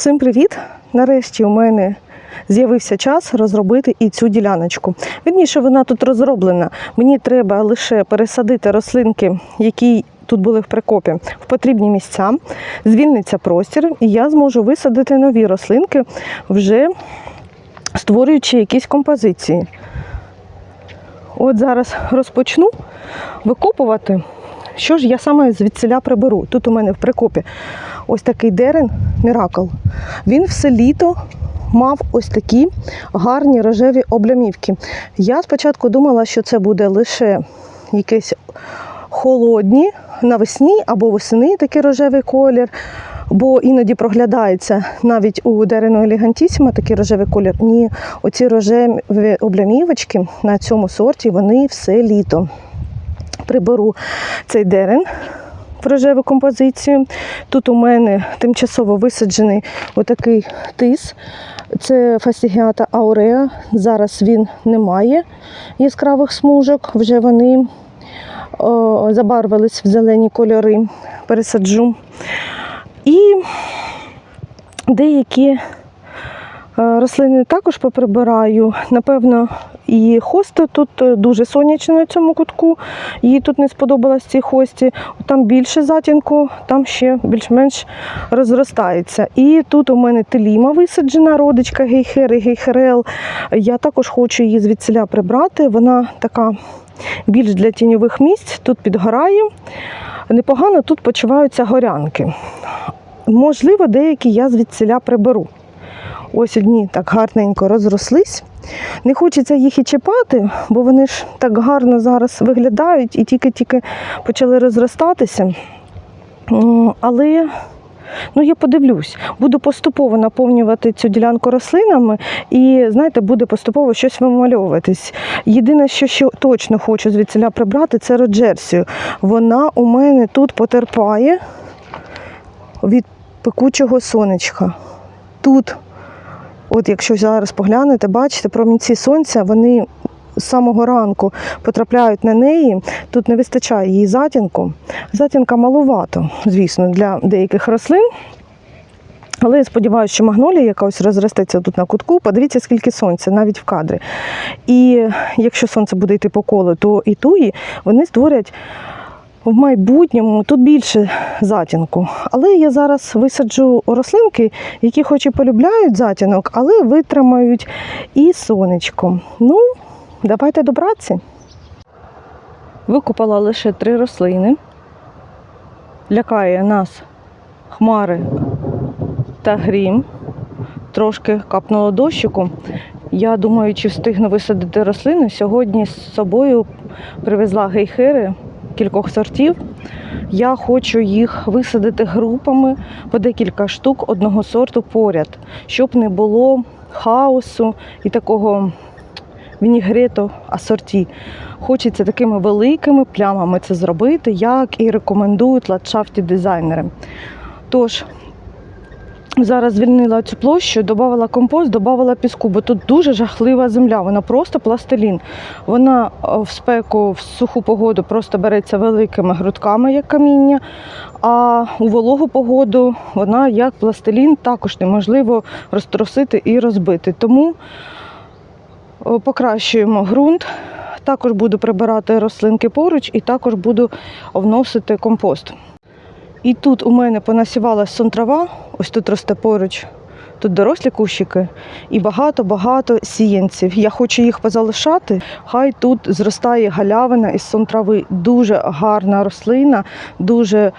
Всім привіт! Нарешті у мене з'явився час розробити і цю діляночку. Вірніше, вона тут розроблена. Мені треба лише пересадити рослинки, які тут були в прикопі, в потрібні місця. Звільниться простір, і я зможу висадити нові рослинки, вже створюючи якісь композиції. От зараз розпочну викопувати. Що ж я саме звідсіля приберу? Тут у мене в прикопі ось такий дерен Міракл. Він все літо мав ось такі гарні рожеві облямівки. Я спочатку думала, що це буде лише якісь холодні навесні або восени такий рожевий колір. Бо іноді проглядається навіть у дерену елегантісіма такий рожевий колір. Ні, оці рожеві облямівочки на цьому сорті вони все літо. Приберу цей дерен рожеву композицію. Тут у мене тимчасово висаджений отакий тис. Це фастігіата ауреа. Зараз він не має яскравих смужок, вже вони о, забарвились в зелені кольори. Пересаджу. І деякі рослини також поприбираю. Напевно, і хоста тут е, дуже сонячна на цьому кутку. Їй тут не сподобалось цій хості. Там більше затінку, там ще більш-менш розростається. І тут у мене теліма висаджена, родичка гейхери, гейхерел. Я також хочу її звідсіля прибрати. Вона така більш для тіньових місць, тут підгорає. Непогано тут почуваються горянки. Можливо, деякі я звідсіля приберу. Ось одні так гарненько розрослись. Не хочеться їх і чіпати, бо вони ж так гарно зараз виглядають і тільки-тільки почали розростатися. Але ну, я подивлюсь, буду поступово наповнювати цю ділянку рослинами і, знаєте, буде поступово щось вимальовуватись. Єдине, що ще точно хочу звідсіля прибрати, це роджерсію. Вона у мене тут потерпає від пекучого сонечка. Тут, от якщо зараз поглянете, бачите, промінці сонця, вони з самого ранку потрапляють на неї. Тут не вистачає їй затінку. Затінка малувато, звісно, для деяких рослин. Але я сподіваюся, що магнолія якась розростеться тут на кутку. Подивіться, скільки сонця, навіть в кадрі. І якщо сонце буде йти по колу, то і туї вони створять в майбутньому тут більше затінку. Але я зараз висаджу рослинки, які хоч і полюбляють затінок, але витримають і сонечко. Ну, давайте до праці. Викупала лише три рослини. Лякає нас хмари та грім. Трошки капнуло дощику. Я думаю, чи встигну висадити рослини. Сьогодні з собою привезла гейхери кількох сортів. Я хочу їх висадити групами по декілька штук одного сорту поряд, щоб не було хаосу і такого вінігрету асорті. Хочеться такими великими плямами це зробити, як і рекомендують ландшафті дизайнери. Тож, Зараз звільнила цю площу, додавала компост, додавала піску, бо тут дуже жахлива земля, вона просто пластилін. Вона е, в спеку, в суху погоду просто береться великими грудками, як каміння, а у вологу погоду вона як пластилін також неможливо розтросити і розбити. Тому е, покращуємо ґрунт. Також буду прибирати рослинки поруч і також буду вносити компост. І тут у мене понасівалась сонтрава, ось тут росте поруч, тут дорослі кущики і багато-багато сіянців. Я хочу їх позалишати. Хай тут зростає галявина із сонтрави. Дуже гарна рослина, дуже е,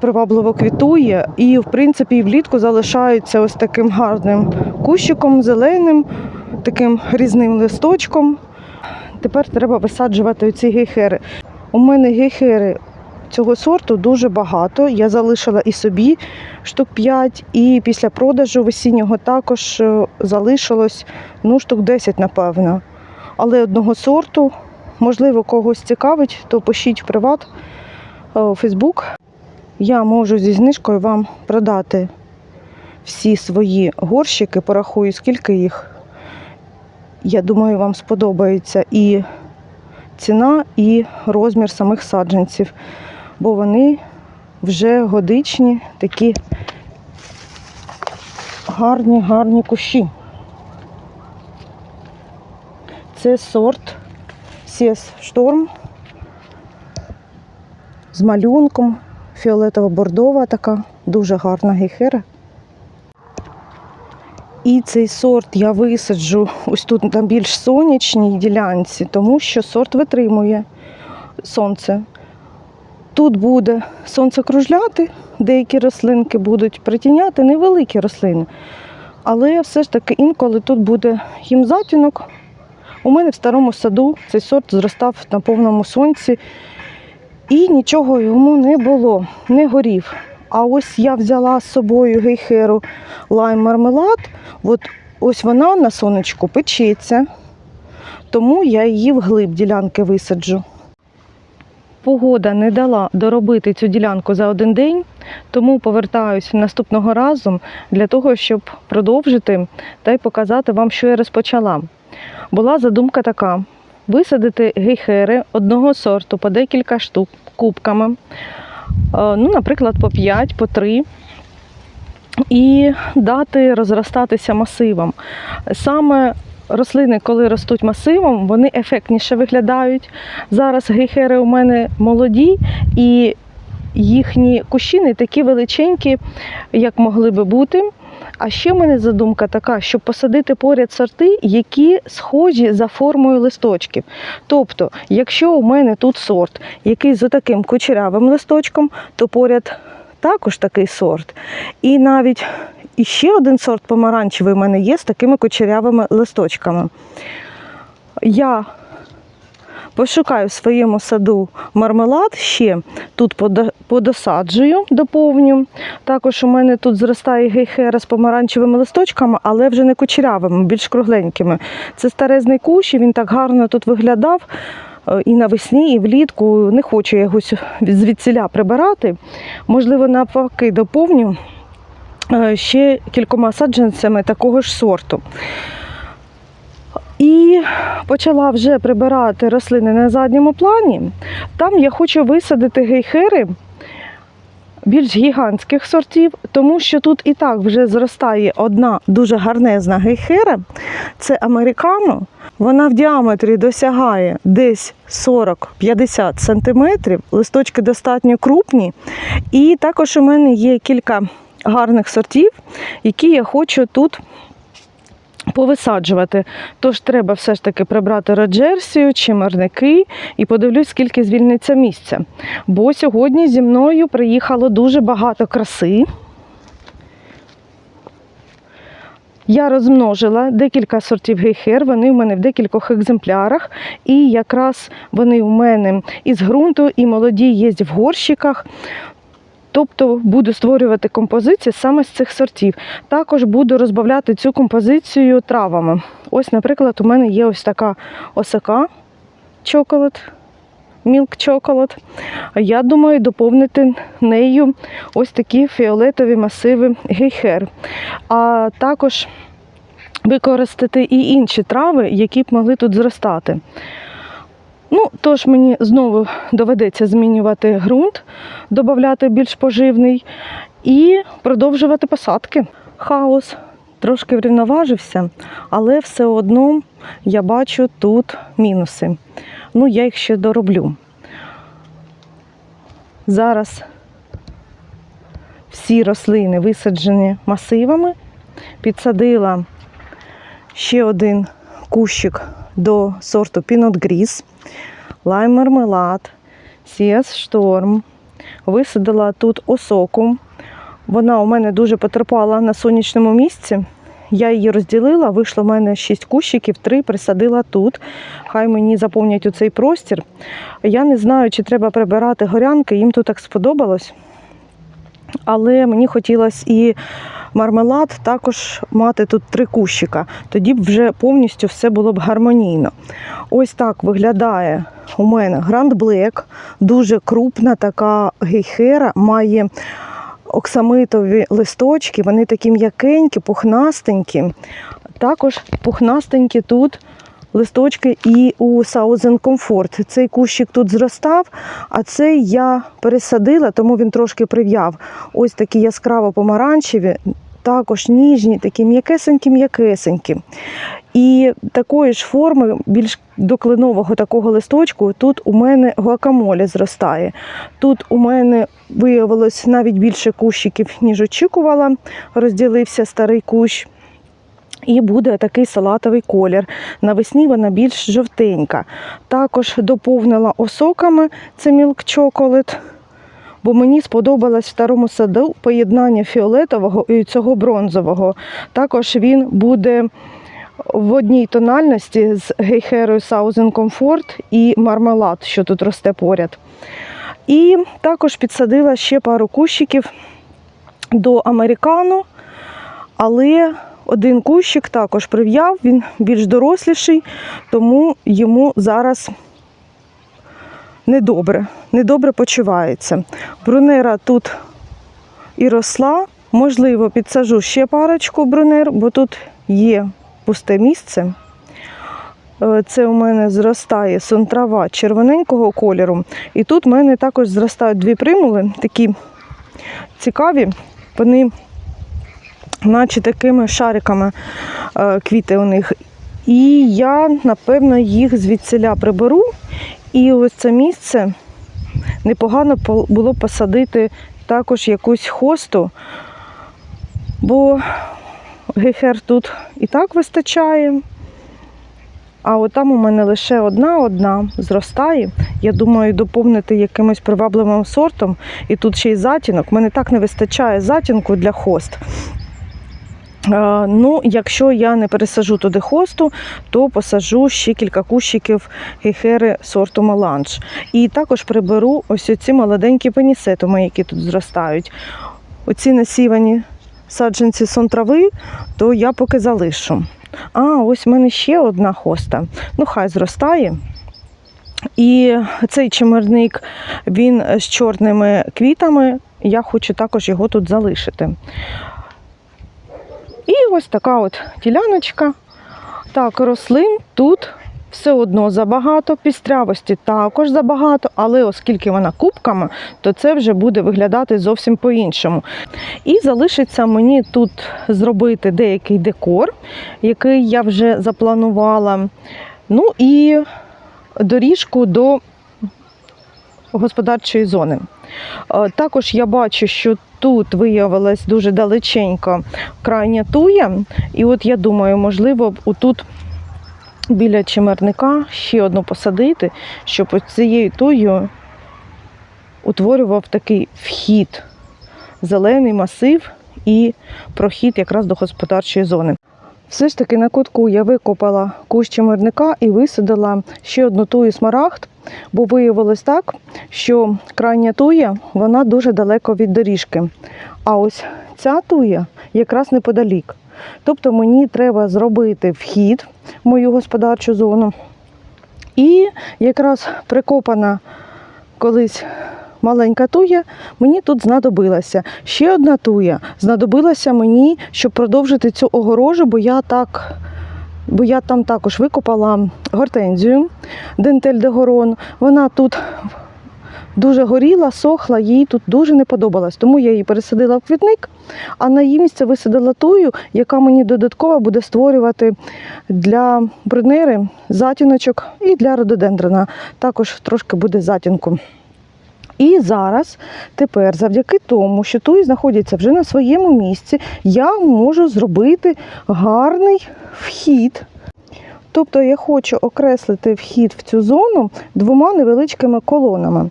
привабливо квітує. І, в принципі, влітку залишаються ось таким гарним кущиком, зеленим, таким різним листочком. Тепер треба висаджувати ці гейхери. У мене гейхери Цього сорту дуже багато. Я залишила і собі штук 5, і після продажу весіннього також е, залишилось ну, штук 10, напевно. Але одного сорту, можливо, когось цікавить, то пишіть в приват е, у Фейсбук. Я можу зі знижкою вам продати всі свої горщики, порахую, скільки їх. Я думаю, вам сподобається і ціна, і розмір самих саджанців бо вони вже годичні, такі гарні, гарні кущі. Це сорт Сіс Шторм з малюнком, фіолетово-бордова така, дуже гарна гейхера. І цей сорт я висаджу ось тут на більш сонячній ділянці, тому що сорт витримує сонце. Тут буде сонце кружляти, деякі рослинки будуть притіняти, невеликі рослини. Але все ж таки інколи тут буде їм затінок. У мене в старому саду цей сорт зростав на повному сонці і нічого йому не було, не горів. А ось я взяла з собою гейхеру лайм мармелад. От ось вона на сонечку печеться, тому я її вглиб ділянки висаджу. Погода не дала доробити цю ділянку за один день, тому повертаюся наступного разу для того, щоб продовжити та й показати вам, що я розпочала. Була задумка така: висадити гейхери одного сорту по декілька штук кубками, е, ну, наприклад, по 5, по 3. І дати розростатися масивом. Саме рослини, коли ростуть масивом, вони ефектніше виглядають. Зараз гейхери у мене молоді і їхні кущі не такі величенькі, як могли би бути. А ще в мене задумка така, щоб посадити поряд сорти, які схожі за формою листочків. Тобто, якщо у мене тут сорт, який з таким кучерявим листочком, то поряд також такий сорт. І навіть іще один сорт помаранчевий у мене є з такими кучерявими листочками. Я пошукаю в своєму саду мармелад ще тут подосаджую, доповню. Також у мене тут зростає гейхера з помаранчевими листочками, але вже не кучерявими, більш кругленькими. Це старезний кущ, і він так гарно тут виглядав. е, І навесні, і влітку не хочу я його звідсіля прибирати. Можливо, навпаки, доповню ще кількома саджанцями такого ж сорту. І почала вже прибирати рослини на задньому плані. Там я хочу висадити гейхери більш гігантських сортів, тому що тут і так вже зростає одна дуже гарнезна гейхера. Це американо. Вона в діаметрі досягає десь 40-50 см. Листочки достатньо крупні. І також у мене є кілька гарних сортів, які я хочу тут повисаджувати. Тож треба все ж таки прибрати роджерсію чи марники і подивлюсь, скільки звільниться місця. Бо сьогодні зі мною приїхало дуже багато краси. Я розмножила декілька сортів гейхер, вони у мене в декількох екземплярах, і якраз вони у мене із ґрунту, і молоді є в горщиках. Тобто буду створювати композиції саме з цих сортів. Також буду розбавляти цю композицію травами. Ось, наприклад, у мене є ось така осака чоколад, мілк чоколад. Я думаю доповнити нею ось такі фіолетові масиви гейхер. А також використати і інші трави, які б могли тут зростати. Ну, тож мені знову доведеться змінювати ґрунт, додати більш поживний і продовжувати посадки. Хаос трошки врівноважився, але все одно я бачу тут мінуси. Ну, я їх ще дороблю. Зараз всі рослини висаджені масивами. Підсадила ще один кущик до сорту Pinot Gris, лайм мармелад, Сіас Шторм. Висадила тут осоку. Вона у мене дуже потерпала на сонячному місці. Я її розділила, вийшло в мене 6 кущиків, 3 присадила тут. Хай мені заповнять у цей простір. Я не знаю, чи треба прибирати горянки, їм тут так сподобалось. Але мені хотілося і мармелад також мати тут три кущика. Тоді б вже повністю все було б гармонійно. Ось так виглядає у мене Гранд Блек, дуже крупна така гейхера, має оксамитові листочки, вони такі м'якенькі, пухнастенькі. Також пухнастенькі тут листочки і у Southern Comfort. Цей кущик тут зростав, а цей я пересадила, тому він трошки прив'яв. Ось такі яскраво помаранчеві, також ніжні, такі м'якесенькі-м'якесенькі. І такої ж форми, більш до кленового такого листочку, тут у мене гуакамоле зростає. Тут у мене виявилось навіть більше кущиків, ніж очікувала. Розділився старий кущ. І буде такий салатовий колір. Навесні вона більш жовтенька. Також доповнила осоками це Milk Chocolate, бо мені сподобалось в старому саду поєднання фіолетового і цього бронзового. Також він буде в одній тональності з гейхерою Southern Comfort і мармелад, що тут росте поряд. І також підсадила ще пару кущиків до американу, але один кущик також прив'яв, він більш доросліший, тому йому зараз недобре, недобре почувається. Брунера тут і росла. Можливо, підсажу ще парочку брунер, бо тут є пусте місце. Е, Це у мене зростає сонтрава червоненького кольору. І тут у мене також зростають дві примули, такі цікаві. Вони наче такими шариками е, квіти у них. І я, напевно, їх звідсиля приберу. І ось це місце непогано було посадити також якусь хосту, бо гейхер тут і так вистачає. А от там у мене лише одна-одна зростає. Я думаю, доповнити якимось привабливим сортом. І тут ще й затінок. У Мене так не вистачає затінку для хост. Е, Ну, якщо я не пересажу туди хосту, то посажу ще кілька кущиків гейхери сорту Меланж. І також приберу ось ці молоденькі пенісетуми, які тут зростають. Оці насівані саджанці сон трави, то я поки залишу. А, ось в мене ще одна хоста. Ну, хай зростає. І цей чимерник, він з чорними квітами. Я хочу також його тут залишити. І ось така от діляночка. Так, рослин тут все одно забагато, пістрявості також забагато, але оскільки вона кубками, то це вже буде виглядати зовсім по-іншому. І залишиться мені тут зробити деякий декор, який я вже запланувала. Ну і доріжку до господарчої зони. Е, Також я бачу, що тут виявилась дуже далеченько крайня туя. І от я думаю, можливо, отут біля чимерника ще одну посадити, щоб цією туєю утворював такий вхід, зелений масив і прохід якраз до господарчої зони. Все ж таки на кутку я викопала кущ чимерника і висадила ще одну тую смарагд, бо виявилось так, що крайня туя вона дуже далеко від доріжки. А ось ця туя якраз неподалік. Тобто мені треба зробити вхід в мою господарчу зону. І якраз прикопана колись маленька туя мені тут знадобилася. Ще одна туя знадобилася мені, щоб продовжити цю огорожу, бо я так. Бо я там також викопала гортензію дентель де горон. Вона тут дуже горіла, сохла, їй тут дуже не подобалось. Тому я її пересадила в квітник, а на її місце висадила тую, яка мені додатково буде створювати для брунери затіночок і для рододендрона. Також трошки буде затінку. І зараз, тепер, завдяки тому, що той знаходиться вже на своєму місці, я можу зробити гарний вхід. Тобто я хочу окреслити вхід в цю зону двома невеличкими колонами.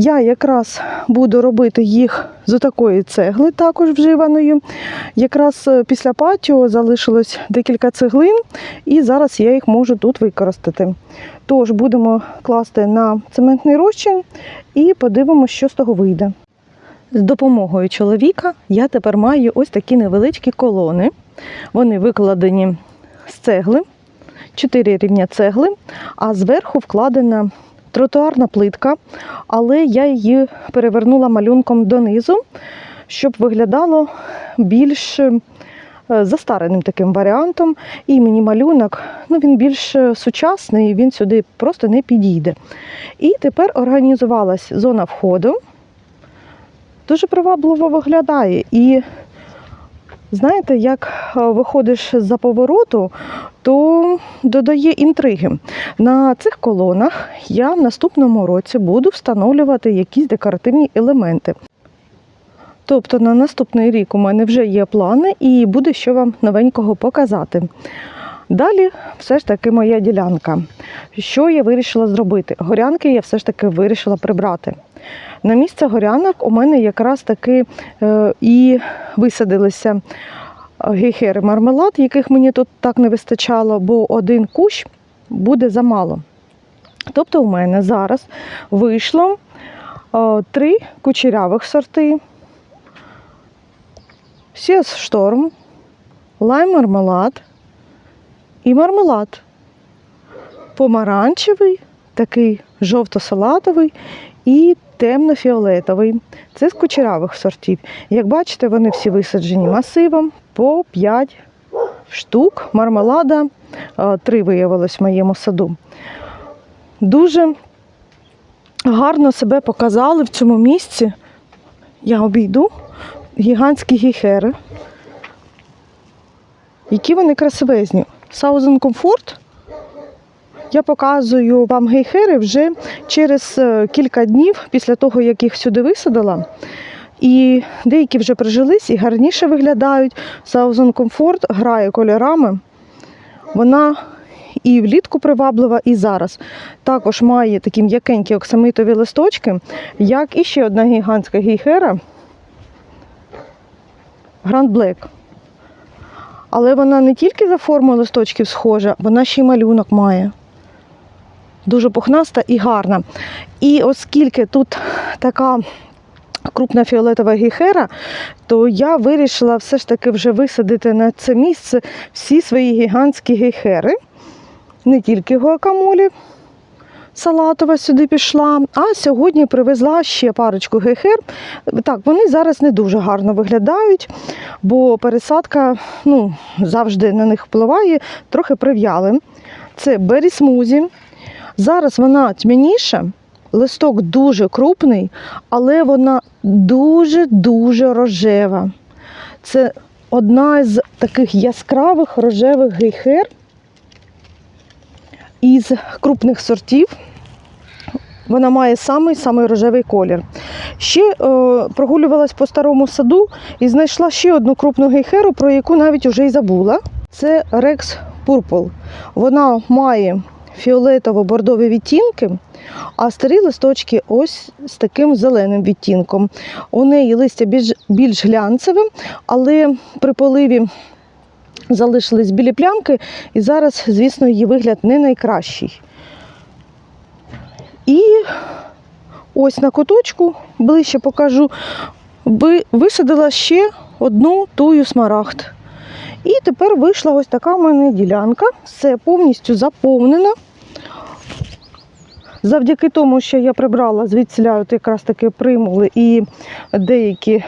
Я якраз буду робити їх з такої цегли, також вживаної. Якраз е, після патіо залишилось декілька цеглин, і зараз я їх можу тут використати. Тож будемо класти на цементний розчин і подивимося, що з того вийде. З допомогою чоловіка я тепер маю ось такі невеличкі колони. Вони викладені з цегли, 4 рівня цегли, а зверху вкладена тротуарна плитка, але я її перевернула малюнком донизу, щоб виглядало більш е, застареним таким варіантом. І мені малюнок ну, він більш е, сучасний, він сюди просто не підійде. І тепер організувалась зона входу. Дуже привабливо виглядає. І Знаєте, як е, виходиш за повороту, то додає інтриги. На цих колонах я в наступному році буду встановлювати якісь декоративні елементи. Тобто на наступний рік у мене вже є плани і буде що вам новенького показати. Далі все ж таки моя ділянка. Що я вирішила зробити? Горянки я все ж таки вирішила прибрати. На місце горянок у мене якраз таки е, і висадилися гейхери мармелад, яких мені тут так не вистачало, бо один кущ буде замало. Тобто у мене зараз вийшло е, три кучерявих сорти. Сіас шторм, лайм мармелад і мармелад. Помаранчевий, такий жовто-салатовий і темно-фіолетовий. Це з кучерявих сортів. Як бачите, вони всі висаджені масивом по 5 штук. Мармелада 3 виявилось в моєму саду. Дуже гарно себе показали в цьому місці. Я обійду гігантські гіхери. Які вони красивезні. Southern Comfort. Я показую вам гейхери вже через е, кілька днів після того, як їх сюди висадила. І деякі вже прижились і гарніше виглядають. Southern Comfort грає кольорами. Вона і влітку приваблива, і зараз. Також має такі м'якенькі оксамитові листочки, як і ще одна гігантська гейхера Grand Black. Але вона не тільки за формою листочків схожа, вона ще й малюнок має. Дуже пухнаста і гарна. І оскільки тут така крупна фіолетова гіхера, то я вирішила все ж таки вже висадити на це місце всі свої гігантські гейхери. Не тільки гуакамолі салатова сюди пішла, а сьогодні привезла ще парочку гейхер. Так, вони зараз не дуже гарно виглядають, бо пересадка ну, завжди на них впливає, трохи прив'яли. Це бері смузі. Зараз вона тьмяніша, листок дуже крупний, але вона дуже-дуже рожева. Це одна з таких яскравих рожевих гейхер із крупних сортів. Вона має самий самий рожевий колір. Ще е, прогулювалась по старому саду і знайшла ще одну крупну гейхеру, про яку навіть вже й забула. Це Rex Purple. Вона має фіолетово-бордові відтінки, а старі листочки ось з таким зеленим відтінком. У неї листя більш, більш глянцеве, але при поливі залишились білі плямки, і зараз, звісно, її вигляд не найкращий. І ось на куточку, ближче покажу, висадила ще одну тую смарагд. І тепер вийшла ось така в мене ділянка. Все повністю заповнена. Завдяки тому, що я прибрала звідсіля якраз таки примули і деякі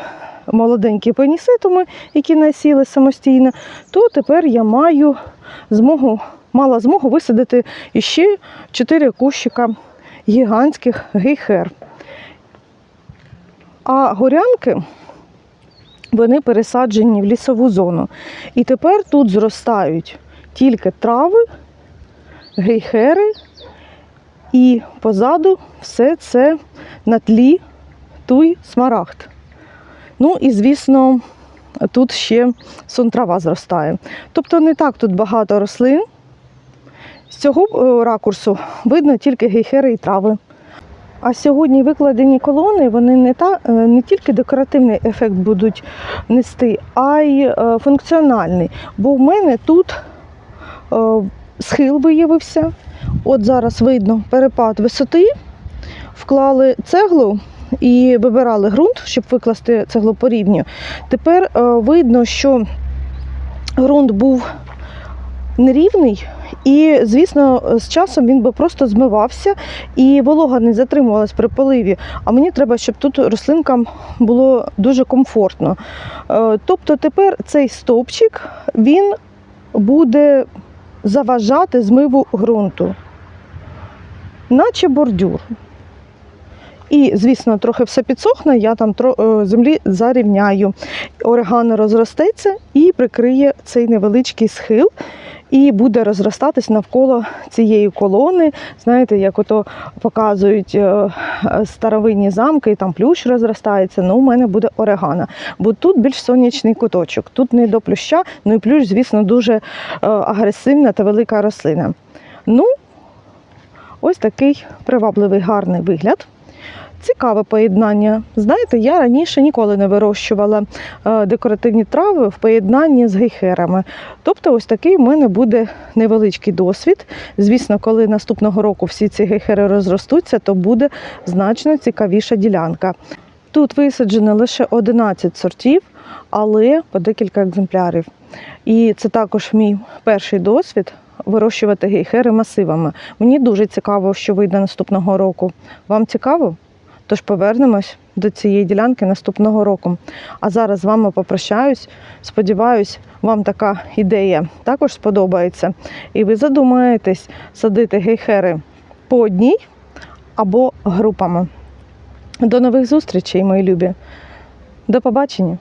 молоденькі пеніситуми, які насіли самостійно, то тепер я маю змогу, мала змогу висадити іще 4 кущика гігантських гейхер. А горянки вони пересаджені в лісову зону. І тепер тут зростають тільки трави, гейхери, і позаду все це на тлі туй смарагд. Ну і, звісно, тут ще сон-трава зростає. Тобто не так тут багато рослин. З цього е, ракурсу видно тільки гейхери і трави. А сьогодні викладені колони вони не, та, е, не тільки декоративний ефект будуть нести, а й е, функціональний. Бо в мене тут схил виявився. От зараз видно перепад висоти. Вклали цеглу і вибирали ґрунт, щоб викласти цеглу по рівню. Тепер е, видно, що ґрунт був нерівний, і, звісно, з часом він би просто змивався і волога не затримувалась при поливі. А мені треба, щоб тут рослинкам було дуже комфортно. Е, Тобто тепер цей стовпчик він буде заважати змиву ґрунту, наче бордюр. І, звісно, трохи все підсохне, я там е, землі зарівняю. Орегано розростеться і прикриє цей невеличкий схил. І буде розростатись навколо цієї колони. Знаєте, як ото показують е, старовинні замки, і там плющ розростається. Ну, у мене буде орегана. Бо тут більш сонячний куточок. Тут не до плюща, ну і плющ, звісно, дуже е, агресивна та велика рослина. Ну, ось такий привабливий гарний вигляд. Цікаве поєднання. Знаєте, я раніше ніколи не вирощувала е, декоративні трави в поєднанні з гейхерами. Тобто, ось такий в мене буде невеличкий досвід. Звісно, коли наступного року всі ці гейхери розростуться, то буде значно цікавіша ділянка. Тут висаджено лише 11 сортів, але по декілька екземплярів. І це також мій перший досвід вирощувати гейхери масивами. Мені дуже цікаво, що вийде наступного року. Вам цікаво? Тож повернемось до цієї ділянки наступного року. А зараз з вами попрощаюсь. Сподіваюсь, вам така ідея також сподобається. І ви задумаєтесь садити гейхери по одній або групами. До нових зустрічей, мої любі. До побачення!